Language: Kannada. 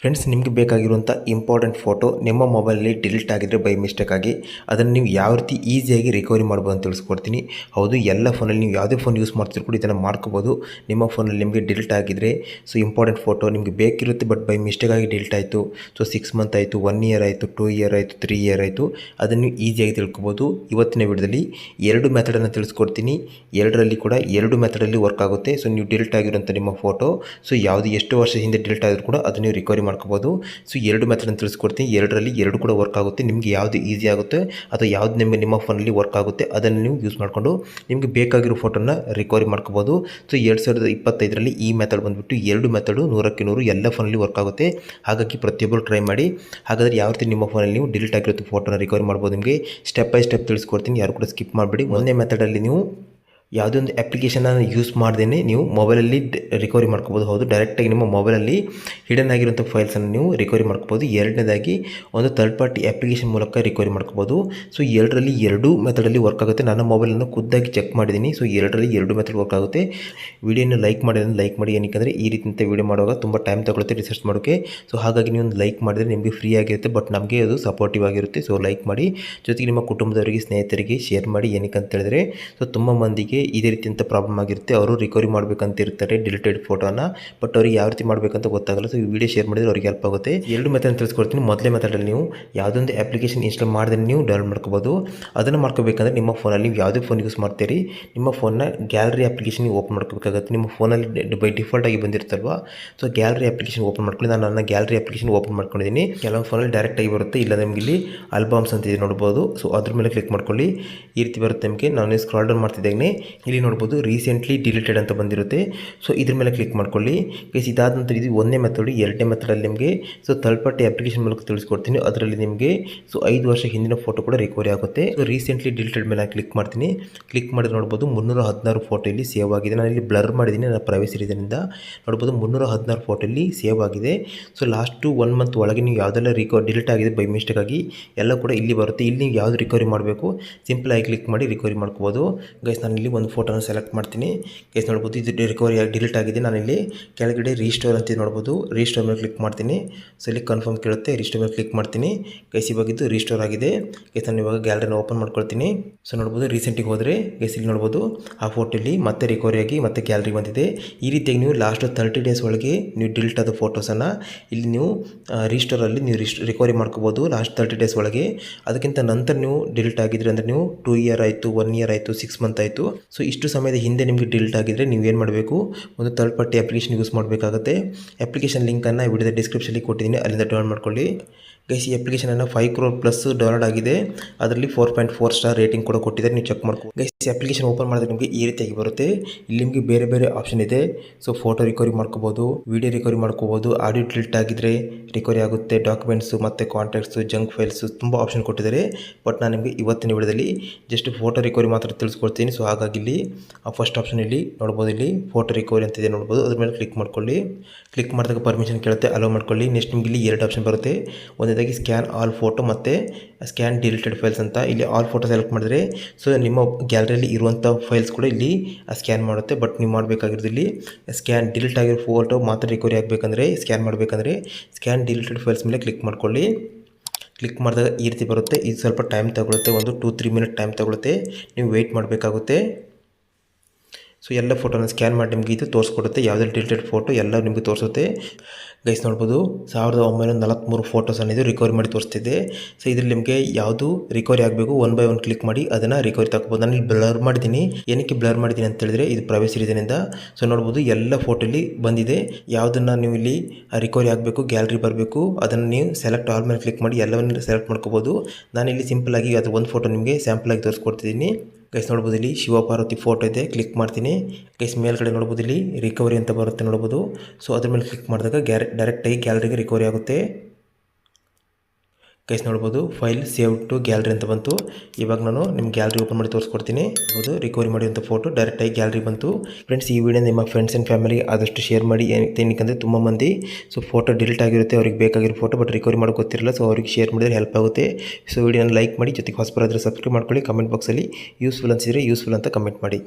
ಫ್ರೆಂಡ್ಸ್ ನಿಮಗೆ ಬೇಕಾಗಿರುವಂಥ ಇಂಪಾರ್ಟೆಂಟ್ ಫೋಟೋ ನಿಮ್ಮ ಮೊಬೈಲಲ್ಲಿ ಡಿಲೀಟ್ ಆಗಿದ್ರೆ ಬೈ ಮಿಸ್ಟೇಕ್ ಆಗಿ ಅದನ್ನು ನೀವು ಯಾವ ರೀತಿ ಈಸಿಯಾಗಿ ರಿಕವರಿ ಮಾಡ್ಬೋದು ಅಂತ ತಿಳಿಸ್ಕೊಡ್ತೀನಿ. ಹೌದು, ಎಲ್ಲ ಫೋನಲ್ಲಿ ನೀವು ಯಾವುದೇ ಫೋನ್ ಯೂಸ್ ಮಾಡ್ತಿದ್ರು ಕೂಡ ಇದನ್ನು ಮಾಡ್ಕೋಬೋದು. ನಿಮ್ಮ ಫೋನಲ್ಲಿ ನಿಮಗೆ ಡಿಲೀಟ್ ಆಗಿದ್ದರೆ ಸೊ ಇಂಪಾರ್ಟೆಂಟ್ ಫೋಟೋ ನಿಮಗೆ ಬೇಕಿರುತ್ತೆ ಬಟ್ ಬೈ ಮಿಸ್ಟೇಕ್ ಆಗಿ ಡಿಲೀಟ್ ಆಯಿತು. ಸೊ ಸಿಕ್ಸ್ ಮಂತ್ ಆಯಿತು ಒನ್ ಇಯರ್ ಆಯಿತು ಟೂ ಇಯರ್ ಆಯಿತು ತ್ರೀ ಇಯರ್ ಆಯಿತು, ಅದನ್ನು ನೀವು ಈಸಿಯಾಗಿ ತಿಳ್ಕೊಬೋದು. ಇವತ್ತಿನ ವಿಡಿಯೋದಲ್ಲಿ ಎರಡು ಮೆಥಡನ್ನು ತಿಳಿಸ್ಕೊಡ್ತೀನಿ. ಎರಡರಲ್ಲಿ ಕೂಡ ಎರಡು ಮೆಥಡಲ್ಲಿ ವರ್ಕ್ ಆಗುತ್ತೆ. ಸೊ ನೀವು ಡಿಲೀಟ್ ಆಗಿರುವಂಥ ನಿಮ್ಮ ಫೋಟೋ ಸೊ ಯಾವುದು ಎಷ್ಟು ವರ್ಷ ಹಿಂದೆ ಡಿಲೀಟ್ ಆದರೂ ಕೂಡ ಅದನ್ನು ನೀವು ರಿಕವರಿ ಮಾಡ್ಕೋಬೋದು. ಸೊ ಎರಡು ಮೆಥಡನ್ನು ತಿಳಿಸ್ಕೊಡ್ತೀನಿ. ಎರಡರಲ್ಲಿ ಎರಡು ಕೂಡ ವರ್ಕ್ ಆಗುತ್ತೆ. ನಿಮಗೆ ಯಾವುದು ಈಸಿ ಆಗುತ್ತೆ, ಅಥವಾ ಯಾವುದು ನಿಮಗೆ ನಿಮ್ಮ ಫೋನಲ್ಲಿ ವರ್ಕ್ ಆಗುತ್ತೆ, ಅದನ್ನು ನೀವು ಯೂಸ್ ಮಾಡಿಕೊಂಡು ನಿಮಗೆ ಬೇಕಾಗಿರೋ ಫೋಟೋನ ರಿಕವರಿ ಮಾಡ್ಕೋಬೋದು. ಸೊ ಎರಡು ಸಾವಿರದ ಇಪ್ಪತ್ತೈದರಲ್ಲಿ ಈ ಮೆಥಡ್ ಬಂದುಬಿಟ್ಟು ಎರಡು ಮೆಥಡು ನೂರಕ್ಕೆ ನೂರು ಎಲ್ಲ ಫೋನಲ್ಲಿ ವರ್ಕ್ ಆಗುತ್ತೆ. ಹಾಗಾಗಿ ಪ್ರತಿಯೊಬ್ಬರು ಟ್ರೈ ಮಾಡಿ. ಹಾಗಾದರೆ ಯಾವ ರೀತಿ ನಿಮ್ಮ ಫೋನಲ್ಲಿ ನೀವು ಡಿಲೀಟ್ ಆಗಿರೋ ಫೋಟೋನ ರಿಕವರಿ ಮಾಡ್ಬೋದು ನಿಮಗೆ? ಸ್ಟೆಪ್ ಬೈ ಸ್ಟೆಪ್ ತಿಳಿಸ್ಕೊಡ್ತೀನಿ. ಯಾರು ಕೂಡ ಸ್ಕಿಪ್ ಮಾಡಿಬಿಡಿ. ಒಂದೇ ಮೆಥಡಲ್ಲಿ ನೀವು ಯಾವುದೇ ಒಂದು ಅಪ್ಲಿಕೇಶನನ್ನು ಯೂಸ್ ಮಾಡ್ದೇ ನೀವು ಮೊಬೈಲಲ್ಲಿ ರಿಕವರಿ ಮಾಡ್ಕೋಬೋದು. ಹೌದು ಡೈರೆಕ್ಟಾಗಿ ನಿಮ್ಮ ಮೊಬೈಲಲ್ಲಿ ಹಿಡನ್ ಆಗಿರುವಂಥ ಫೈಲ್ಸನ್ನು ನೀವು ರಿಕವರಿ ಮಾಡ್ಕೋಬೋದು. ಎರಡನೇದಾಗಿ ಒಂದು ಥರ್ಡ್ ಪಾರ್ಟಿ ಅಪ್ಲಿಕೇಶನ್ ಮೂಲಕ ರಿಕವರಿ ಮಾಡ್ಕೋಬೋದು. ಸೊ ಎರಡರಲ್ಲಿ ಎರಡು ಮೆಥಡಲ್ಲಿ ವರ್ಕ್ ಆಗುತ್ತೆ. ನನ್ನ ಮೊಬೈಲನ್ನು ಖುದ್ದಾಗಿ ಚೆಕ್ ಮಾಡಿದ್ದೀನಿ. ಸೊ ಎರಡರಲ್ಲಿ ಎರಡು ಮೆಥಡ್ ವರ್ಕ್ ಆಗುತ್ತೆ. ವಿಡಿಯೋನ ಲೈಕ್ ಮಾಡಿದ್ರೆ ಲೈಕ್ ಮಾಡಿ. ಏನಕ್ಕೆ ಈ ರೀತಿಯಂಥ ವಿಡಿಯೋ ಮಾಡುವಾಗ ತುಂಬ ಟೈಮ್ ತಗೊಳುತ್ತೆ ರಿಸರ್ಚ್ ಮಾಡೋಕ್ಕೆ ಸೊ ಹಾಗಾಗಿ ನೀವು ಒಂದು ಲೈಕ್ ಮಾಡಿದರೆ ನಿಮಗೆ ಫ್ರೀ ಆಗಿರುತ್ತೆ ಬಟ್ ನಮಗೆ ಅದು ಸಪೋರ್ಟಿವ್ ಆಗಿರುತ್ತೆ. ಸೊ ಲೈಕ್ ಮಾಡಿ. ಜೊತೆಗೆ ನಿಮ್ಮ ಕುಟುಂಬದವರಿಗೆ, ಸ್ನೇಹಿತರಿಗೆ ಶೇರ್ ಮಾಡಿ. ಏನಕ್ಕೆ ಅಂತ ಹೇಳಿದ್ರೆ ಸೊ ತುಂಬ ಮಂದಿಗೆ ಇದೇ ರೀತಿಯಂಥ ಪ್ರಾಬ್ಲಮ್ ಆಗಿರುತ್ತೆ, ಅವರು ರಿಕವರಿ ಮಾಡಬೇಕಂತ ಇರ್ತಾರೆ ಡಿಲಿಟೆಡ್ ಫೋಟೋನ ಬಟ್ ಅವ್ರಿಗೆ ಯಾವ ರೀತಿ ಮಾಡಬೇಕಂತ ಗೊತ್ತಾಗಲ್ಲ ಸೊ ಈ ವಿಡಿಯೋ ಶೇರ್ ಮಾಡಿದ್ರೆ ಅವ್ರಿಗೆ ಹೆಲ್ಪ್ ಆಗುತ್ತೆ. ಎರಡು ಮೆಥಡ್ ತಿಳಿಸ್ಕೊಡ್ತೀನಿ. ಮೊದಲೇ ಮೆಥಡಲ್ಲಿ ನೀವು ಯಾವುದೊಂದು ಅಪ್ಲಿಕೇಶನ್ ಇನ್ಸ್ಟಾಲ್ ಮಾಡಿದ್ರೆ ನೀವು ಡೌನ್ಲೋಡ್ ಮಾಡ್ಕೋಬೋದು. ಅದನ್ನು ಮಾಡ್ಕೋಬೇಕಂದ್ರೆ ನಿಮ್ಮ ಫೋನಲ್ಲಿ ನೀವು ಯಾವುದೇ ಫೋನ್ ಯೂಸ್ ಮಾಡ್ತೀರಿ, ನಿಮ್ಮ ಫೋನ್ನ ಗ್ಯಾಲರಿ ಅಪ್ಲಿಕೇಶನ್ ಓಪನ್ ಮಾಡ್ಕೋಬೇಕಾಗುತ್ತೆ. ನಿಮ್ಮ ಫೋನಲ್ಲಿ ಬೈ ಡಿಫಾಲ್ಟ್ ಆಗಿ ಬಂದಿರ್ತಲ್ವ ಸೊ ಗ್ಯಾಲರಿ ಅಪ್ಲಿಕೇಶನ್ ಓಪನ್ ಮಾಡ್ಕೊಳ್ಳಿ. ನಾನು ನನ್ನ ಗ್ಯಾಲರಿ ಅಪ್ಲಿಕೇಶನ್ ಓಪನ್ ಮಾಡ್ಕೊಂಡಿದ್ದೀನಿ. ಕೆಲವೊಂದು ಫೋನಲ್ಲಿ ಡೈರೆಕ್ಟಾಗಿ ಬರುತ್ತೆ. ಇಲ್ಲ ನಿಮಗೆ ಇಲ್ಲಿ ಆಲ್ಬಮ್ಸ್ ಅಂತ ಇದೆ ನೋಡ್ಬೋದು. ಸೊ ಅದ್ರ ಮೇಲೆ ಕ್ಲಿಕ್ ಮಾಡ್ಕೊಳ್ಳಿ. ಈ ರೀತಿ ಬರುತ್ತೆ ನಿಮಗೆ. ನಾನು ಸ್ಕ್ರಾಲ್ ಡೌನ್ ಮಾಡ್ತಿದ್ದೇನೆ. ಇಲ್ಲಿ ನೋಡ್ಬೋದು ರೀಸೆಂಟ್ಲಿ ಡಿಲೀಟೆಡ್ ಅಂತ ಬಂದಿರುತ್ತೆ. ಸೊ ಇದ್ರ ಮೇಲೆ ಕ್ಲಿಕ್ ಮಾಡ್ಕೊಳ್ಳಿ. ಗೈಸ್ ಇದಾದ ನಂತರ ಇದು ಒಂದನೇ ಮೆಥಡ್ ಎರಡನೇ ಮೆಥಡಲ್ಲಿ ನಿಮಗೆ ಸೊ ಥರ್ಡ್ ಪಾರ್ಟಿ ಅಪ್ಲಿಕೇಶನ್ ಮೂಲಕ ತಿಳಿಸ್ಕೊಡ್ತೀನಿ. ಅದರಲ್ಲಿ ನಿಮಗೆ ಸೊ ಐದು ವರ್ಷ ಹಿಂದಿನ ಫೋಟೋ ಕೂಡ ರಿಕವರಿ ಆಗುತ್ತೆ. ಸೊ ರೀಸೆಂಟ್ಲಿ ಡಿಲೀಟೆಡ್ ಮೇಲೆ ಕ್ಲಿಕ್ ಮಾಡ್ತೀನಿ. ಕ್ಲಿಕ್ ಮಾಡಿ ನೋಡ್ಬೋದು ಮುನ್ನೂರ ಹದಿನಾರು ಫೋಟೋ ಇಲ್ಲಿ ಸೇವ್ ಆಗಿದೆ. ನಾನು ಇಲ್ಲಿ ಬ್ಲರ್ ಮಾಡಿದ್ದೀನಿ ನನ್ನ ಪ್ರೈವಸಿ ನೋಡ್ಬೋದು ಮುನ್ನೂರ ಹದಿನಾರು ಫೋಟೋ ಇಲ್ಲಿ ಸೇವ್ ಆಗಿದೆ. ಸೊ ಲಾಸ್ಟು ಒನ್ ಮಂತ್ ಒಳಗೆ ನೀವು ಯಾವುದೆಲ್ಲ ರಿಕವರ್ ಡಿಲೀಟ್ ಆಗಿದೆ ಬೈ ಮಿಸ್ಟೇಕ್ ಆಗಿ, ಎಲ್ಲ ಕೂಡ ಇಲ್ಲಿ ಬರುತ್ತೆ. ಇಲ್ಲಿ ನೀವು ಯಾವುದು ರಿಕವರಿ ಮಾಡಬೇಕು ಸಿಂಪಲ್ ಆಗಿ ಕ್ಲಿಕ್ ಮಾಡಿ ರಿಕವರಿ ಮಾಡ್ಕೋಬೋದು. ಗೈಸ್ ನಾನು ಇಲ್ಲಿ ಒಂದು ಫೋಟೋನ ಸೆಲೆಕ್ಟ್ ಮಾಡ್ತೀನಿ. ಕೇಸ್ ನೋಡ್ಬೋದು, ಇದು ರಿಕವರಿ ಆಗಿ ಡಿಲೀಟ್ ಆಗಿದೆ. ಇಲ್ಲಿ ಕೆಳಗಡೆ ರೀಸ್ಟೋರ್ ಅಂತ ನೋಡ್ಬೋದು. ರೀಸ್ಟೋರ್ ಮೇಲೆ ಕ್ಲಿಕ್ ಮಾಡ್ತೀನಿ. ಸೊ ಇಲ್ಲಿ ಕನ್ಫರ್ಮ್ ಕೇಳುತ್ತೆ, ರೀಸ್ಟೋರ್ ಮೇಲೆ ಕ್ಲಿಕ್ ಮಾಡ್ತೀನಿ. ಕೇಸ್ ಇವಾಗ ಇದು ರೀಸ್ಟೋರ್ ಆಗಿದೆ. ಕೇಸ್ ನಾನು ಇವಾಗ ಗ್ಯಾಲರಿನ ಓಪನ್ ಮಾಡ್ಕೊಳ್ತೀನಿ. ಸೊ ನೋಡ್ಬೋದು, ರೀಸೆಂಟಿಗೆ ಹೋದರೆ ಕೇಸ್ ಇಲ್ಲಿ ನೋಡ್ಬೋದು. ಆ ಫೋಟೋಲಿ ಮತ್ತೆ ರಿಕವರಿ ಆಗಿ ಮತ್ತೆ ಗ್ಯಾಲರಿ ಬಂದಿದೆ. ಈ ರೀತಿಯಾಗಿ ನೀವು ಲಾಸ್ಟ್ ತರ್ಟಿ ಡೇಸ್ ಒಳಗೆ ನೀವು ಡಿಲೀಟ್ ಆದ ಫೋಟೋಸನ್ನು ಇಲ್ಲಿ ನೀವು ರೀಸ್ಟೋರಲ್ಲಿ ನೀವು ರಿಸ್ಟ್ ರಿಕವರಿ ಮಾಡ್ಕೋಬೋದು ಲಾಸ್ಟ್ ತರ್ಟಿ ಡೇಸ್ ಒಳಗೆ. ಅದಕ್ಕಿಂತ ನಂತರ ನೀವು ಡಿಲೀಟ್ ಆಗಿದ್ರೆ ಅಂದರೆ ನೀವು ಟೂ ಇಯರ್ ಆಯಿತು ಒನ್ ಇಯರ್ ಆಯಿತು ಸಿಕ್ಸ್ ಮಂತ್ ಆಯಿತು. ಸೊ ಇಷ್ಟು ಸಮಯದ ಹಿಂದೆ ನಿಮಗೆ ಡಿಲೀಟ್ ಆಗಿದ್ರೆ ನೀವು ಏನು ಮಾಡಬೇಕು? ಒಂದು ಥರ್ಡ್ ಪಾರ್ಟಿ ಅಪ್ಲಿಕೇಶನ್ ಯೂಸ್ ಮಾಡಬೇಕಾಗುತ್ತೆ. ಅಪ್ಲಿಕೇಶನ್ ಲಿಂಕನ್ನು ವಿಡಿಯೋದ ಡಿಸ್ಕ್ರಿಪ್ಷನಲ್ಲಿ ಕೊಟ್ಟಿದ್ದೀನಿ. ಅಲ್ಲಿಂದ ಡೌನ್ಲೋಡ್ ಮಾಡ್ಕೊಳ್ಳಿ. ಗೈಸ್ ಈ ಅಪ್ಲಿಕೇಶನನ್ನು ಫೈವ್ ಕ್ರೋರ್ ಪ್ಲಸ್ ಡೌನ್ಲೋಡ್ ಆಗಿದೆ. ಅದರಲ್ಲಿ four point four star rating ಕೂಡ ಕೊಟ್ಟಿದ್ದಾರೆ. ನೀವು ಚೆಕ್ ಮಾಡ್ಕೊ ಗೈಸ್ ಈ ಅಪ್ಲಿಕೇಶನ್ ಓಪನ್ ಮಾಡಿದ್ರೆ ನಿಮಗೆ ಈ ರೀತಿಯಾಗಿ ಬರುತ್ತೆ. ಇಲ್ಲಿ ನಿಮಗೆ ಬೇರೆ ಬೇರೆ ಆಪ್ಷನ್ ಇದೆ. ಸೊ ಫೋಟೋ ರಿಕವರಿ ಮಾಡ್ಕೋಬೋದು ವಿಡಿಯೋ ರಿಕವರಿ ಮಾಡ್ಕೋಬೋದು. ಆಡಿಯೋ ಡಿಲೀಟ್ ಆಗಿದ್ರೆ ರಿಕವರಿ ಆಗುತ್ತೆ. ಡಾಕ್ಯುಮೆಂಟ್ಸು ಮತ್ತು ಕಾಂಟ್ಯಾಕ್ಟ್ಸು ಜಂಕ್ ಫೈಲ್ಸು ತುಂಬ ಆಪ್ಷನ್ ಕೊಟ್ಟಿದ್ದಾರೆ. ಬಟ್ ನಾನು ನಿಮಗೆ ಇವತ್ತಿನ ವಿಡಿಯೋದಲ್ಲಿ ಜಸ್ಟ್ ಫೋಟೋ ರಿಕವರಿ ಮಾತ್ರ ತಿಳಿಸ್ಕೊಡ್ತೀನಿ. ಸೊ ಹಾಗಾಗಿ ಇಲ್ಲಿ ಫಸ್ಟ್ ಆಪ್ಷನ್ ಇಲ್ಲಿ ನೋಡ್ಬೋದು ಇಲ್ಲಿ ಫೋಟೋ ರಿಕವರಿ ಅಂತಿದೆ ನೋಡ್ಬೋದು. ಅದ್ರ ಮೇಲೆ ಕ್ಲಿಕ್ ಮಾಡ್ಕೊಳ್ಳಿ. ಕ್ಲಿಕ್ ಮಾಡಿದಾಗ ಪರ್ಮಿಷನ್ ಕೇಳುತ್ತೆ ಅಲೋ ಮಾಡ್ಕೊಳ್ಳಿ. ನೆಕ್ಸ್ಟ್ ನಿಮಗೆ ಇಲ್ಲಿ ಎರಡು ಆಪ್ಷನ್ ಬರುತ್ತೆ. ಒಂದೇದಾಗಿ ಸ್ಕ್ಯಾನ್ ಆಲ್ ಫೋಟೋ ಮತ್ತು ಸ್ಕ್ಯಾನ್ ಡಿಲೀಟೆಡ್ ಫೈಲ್ಸ್ ಅಂತ. ಇಲ್ಲಿ ಆಲ್ ಫೋಟೋ ಸೆಲೆಕ್ಟ್ ಮಾಡಿದ್ರೆ ಸೊ ನಿಮ್ಮ ಗ್ಯಾಲರಿಯಲ್ಲಿ ಇರುವಂಥ ಫೈಲ್ಸ್ ಕೂಡ ಇಲ್ಲಿ ಸ್ಕ್ಯಾನ್ ಮಾಡುತ್ತೆ. ಬಟ್ ನೀವು ಮಾಡಬೇಕಾಗಿರೋದು ಇಲ್ಲಿ ಸ್ಕ್ಯಾನ್ ಡಿಲೀಟ್ ಆಗಿರೋ ಫೋಟೋ ಮಾತ್ರ ರಿಕವರಿ ಆಗಬೇಕಂದ್ರೆ ಸ್ಕ್ಯಾನ್ ಮಾಡಬೇಕಂದ್ರೆ ಸ್ಕ್ಯಾನ್ ಡಿಲೀಟೆಡ್ ಫೈಲ್ಸ್ ಮೇಲೆ ಕ್ಲಿಕ್ ಮಾಡ್ಕೊಳ್ಳಿ. ಕ್ಲಿಕ್ ಮಾಡಿದಾಗ ಈ ರೀತಿ ಬರುತ್ತೆ. ಇದು ಸ್ವಲ್ಪ ಟೈಮ್ ತಗೊಳುತ್ತೆ. ಒಂದು ಟೂ ತ್ರೀ ಮಿನಿಟ್ ಟೈಮ್ ತಗೊಳುತ್ತೆ. ನೀವು ವೆಯ್ಟ್ ಮಾಡಬೇಕಾಗುತ್ತೆ. ಸೊ ಎಲ್ಲ ಫೋಟೋನ ಸ್ಕ್ಯಾನ್ ಮಾಡಿ ನಿಮಗೆ ಇದು ತೋರಿಸ್ಕೊಡುತ್ತೆ. ಯಾವುದೇ ಡಿಲೀಟೆಡ್ ಫೋಟೋ ಎಲ್ಲ ನಿಮಗೆ ತೋರಿಸುತ್ತೆ. ಗೈಸ್ ನೋಡ್ಬೋದು, ಸಾವಿರದ ಒಂಬೈನೂರ ನಲವತ್ತ್ಮೂರು ಫೋಟೋಸ್ ಅನ್ನಿದು ರಿಕವರಿ ಮಾಡಿ ತೋರಿಸ್ತಿದೆ. ಸೊ ಇದ್ರಲ್ಲಿ ನಿಮಗೆ ಯಾವುದು ರಿಕವರಿ ಆಗಬೇಕು ಒನ್ ಬೈ ಒನ್ ಕ್ಲಿಕ್ ಮಾಡಿ ಅದನ್ನು ರಿಕವರಿ ತಗೋಬೋದು. ನಾನು ಇಲ್ಲಿ ಬ್ಲರ್ ಮಾಡಿದ್ದೀನಿ. ಏನಕ್ಕೆ ಬ್ಲರ್ ಮಾಡಿದ್ದೀನಿ ಅಂತ ಹೇಳಿದ್ರೆ, ಇದು ಪ್ರೈವಸಿ ರೀಸನಿಂದ ಸೊ ನೋಡ್ಬೋದು, ಎಲ್ಲ ಫೋಟೋಲಿ ಬಂದಿದೆ. ಯಾವುದನ್ನು ನೀವು ಇಲ್ಲಿ ರಿಕವರಿ ಆಗಬೇಕು ಗ್ಯಾಲರಿ ಬರಬೇಕು, ಅದನ್ನು ನೀವು ಸೆಲೆಕ್ಟ್ ಆಲ್ ಮೇಲೆ ಕ್ಲಿಕ್ ಮಾಡಿ ಎಲ್ಲವನ್ನು ಸೆಲೆಕ್ಟ್ ಮಾಡ್ಕೋಬೋದು. ನಾನು ಇಲ್ಲಿ ಸಿಂಪಲ್ ಆಗಿ ಅದು ಒಂದು ಫೋಟೋ ನಿಮಗೆ ಸ್ಯಾಂಪಲ್ ಆಗಿ ತೋರಿಸ್ಕೊಡ್ತಿದ್ದೀನಿ. ಗೈಸ್ ನೋಡ್ಬೋದು ಇಲ್ಲಿ ಶಿವಪಾರ್ವತಿ ಫೋಟೋ ಇದೆ. ಕ್ಲಿಕ್ ಮಾಡ್ತೀನಿ. ಗೈಸ್ ಮೇಲ್ಗಡೆ ನೋಡ್ಬೋದು ಇಲ್ಲಿ ರಿಕವರಿ ಅಂತ ಬರುತ್ತೆ ನೋಡ್ಬೋದು. ಸೊ ಅದ್ರ ಮೇಲೆ ಕ್ಲಿಕ್ ಮಾಡಿದಾಗ ಗ್ಯಾರೆ ಡೈರೆಕ್ಟಾಗಿ ಗ್ಯಾಲರಿಗೆ ರಿಕವರಿ ಆಗುತ್ತೆ. ಗೈಸ್ ನೋಡ್ಬೋದು ಫೈಲ್ ಸೇವ್ ಟು ಗ್ಯಾಲರಿ ಅಂತ ಬಂತು. ಇವಾಗ ನಾನು ನಿಮ್ಮ ಗ್ಯಾಲರಿ ಓಪನ್ ಮಾಡಿ ತೋರಿಸ್ಕೊಡ್ತೀನಿ. ಹೌದು ರಿಕವರಿ ಮಾಡಿದಂಥ ಫೋಟೋ ಡೈರೆಕ್ಟಾಗಿ ಗ್ಯಾಲರಿ ಬಂತು. ಫ್ರೆಂಡ್ಸ್ ಈ ವಿಡಿಯೋ ನಿಮ್ಮ ಫ್ರೆಂಡ್ಸ್ ಆ್ಯಂಡ್ ಫ್ಯಾಮಿಲಿ ಆದಷ್ಟು ಶೇರ್ ಮಾಡಿ. ಏನಕ್ಕೆ ತುಂಬ ಮಂದಿ. ಸೊ ಫೋಟೋ ಡಿಲೀಟ್ ಆಗಿರುತ್ತೆ, ಅವ್ರಿಗೆ ಬೇಕಾಗಿರೋ ಫೋಟೋ ಬಟ್ ರಿಕವರಿ ಮಾಡೋಕೆ ಗೊತ್ತಿರಲ್ಲ ಸೊ ಅವ್ರಿಗೆ ಶೇರ್ ಮಾಡಿದ್ರೆ ಹೆಲ್ಪ್ ಆಗುತ್ತೆ. ಸೊ ವಿಡಿಯೋನ ಲೈಕ್ ಮಾಡಿ, ಜೊತೆಗೆ ಹೊಸಬರಾದರೆ ಸಬ್ಸ್ಕ್ರೈಬ್ ಮಾಡ್ಕೊಳ್ಳಿ. ಕಮೆಂಟ್ ಬಾಕ್ಸಲ್ಲಿ ಯೂಸ್ಫುಲ್ ಅನಿಸಿದರೆ ಯೂಸ್ಫುಲ್ ಅಂತ ಕಮೆಂಟ್ ಮಾಡಿ.